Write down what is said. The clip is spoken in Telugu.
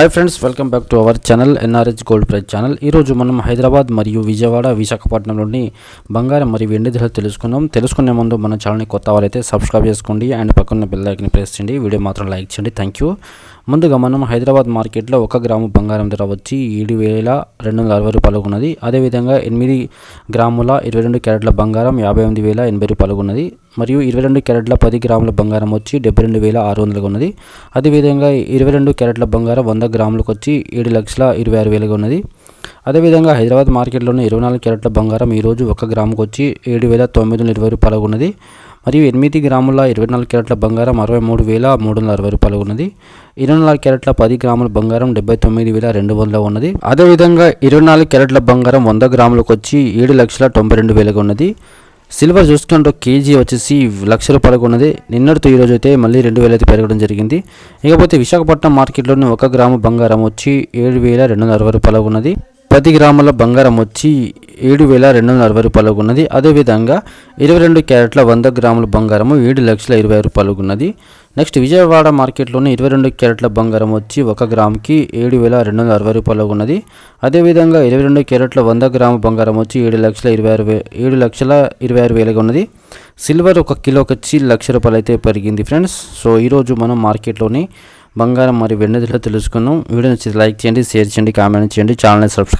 Hi friends welcome back to our channel NRH gold prize channel ఈరోజు మనం హైదరాబాద్ మరియు విజయవాడ విశాఖపట్నంలోని బంగారం మరియు వెండి ధరలు తెలుసుకుందాం. తెలుసుకునే ముందు మన ఛానల్ని కొత్త వారైతే సబ్స్క్రైబ్ చేసుకోండి అండ్ పక్కన బెల్ ఐకన్ ప్రెస్ చేయండి. వీడియో మాత్రం లైక్ చేయండి. థ్యాంక్ యూ ముందుగా మనం హైదరాబాద్ మార్కెట్లో ఒక గ్రాము బంగారం ధర వచ్చి ఏడు వేల రెండు వందల అరవై రూపాయలు ఉన్నది. అదేవిధంగా ఎనిమిది గ్రాముల ఇరవై రెండు క్యారెట్ల బంగారం యాభై ఎనిమిది వేల ఎనభై రూపాయలు ఉన్నది. మరియు ఇరవై రెండు క్యారెట్ల పది గ్రాముల బంగారం వచ్చి డెబ్బై రెండు వేల ఆరు వందలుగా ఉన్నది. అదేవిధంగా ఇరవై రెండు క్యారెట్ల బంగారం వంద గ్రాములకు వచ్చి ఏడు లక్షల ఇరవై ఆరు వేలుగా ఉన్నది. అదేవిధంగా హైదరాబాద్ మార్కెట్లోని ఇరవై నాలుగు క్యారెట్ల బంగారం ఈరోజు ఒక గ్రాముకు వచ్చి ఏడు వేల తొమ్మిది వందల ఇరవై రూపాయలు ఉన్నది. మరియు ఎనిమిది గ్రాముల ఇరవై నాలుగు క్యారెట్ల బంగారం అరవై మూడు వేల మూడు వందల అరవై రూపాయలు ఉన్నది. ఇరవై నాలుగు క్యారెట్ల పది గ్రాముల బంగారం డెబ్బై తొమ్మిది వేల రెండు వందల ఉన్నది. అదేవిధంగా ఇరవై నాలుగు క్యారెట్ల బంగారం వంద గ్రాములకు వచ్చి ఏడు లక్షల తొంభై రెండు వేలుగా ఉన్నది. సిల్వర్ చూసుకుంటే కేజీ వచ్చేసి లక్ష రూపాయలకు ఉన్నది. నిన్నటితో ఈ అయితే మళ్ళీ రెండు వేలు అయితే పెరగడం జరిగింది. ఇకపోతే విశాఖపట్నం మార్కెట్లోని ఒక గ్రాము బంగారం వచ్చి ఏడు వేల రెండు వందల అరవై రూపాయలకు ఉన్నది. పది గ్రాముల బంగారం వచ్చి ఏడు వేల రెండు వందల అరవై రూపాయలకు ఉన్నది. అదేవిధంగా ఇరవై రెండు క్యారెట్ల వంద గ్రాముల బంగారము ఏడు లక్షల ఇరవై రూపాయలకు ఉన్నది. నెక్స్ట్ విజయవాడ మార్కెట్లోని ఇరవై రెండు క్యారెట్ల బంగారం వచ్చి ఒక గ్రాముకి ఏడు వేల రెండు వందల అరవై రూపాయలు ఉన్నది. అదేవిధంగా ఇరవై రెండు క్యారెట్ల వంద గ్రాము బంగారం వచ్చి ఏడు లక్షల ఇరవై ఆరు వే ఏడు లక్షల ఇరవై ఆరు వేలుగా ఉన్నది. సిల్వర్ ఒక కిలోకి వచ్చి లక్ష రూపాయలు అయితే పెరిగింది ఫ్రెండ్స్. సో ఈరోజు మనం మార్కెట్లోని బంగారం మరి వెన్నెదిలో తెలుసుకున్నాం వీడియో నచ్చితే లైక్ చేయండి షేర్ చేయండి కామెంట్ చేయండి. ఛానల్ని సబ్స్క్రైబ్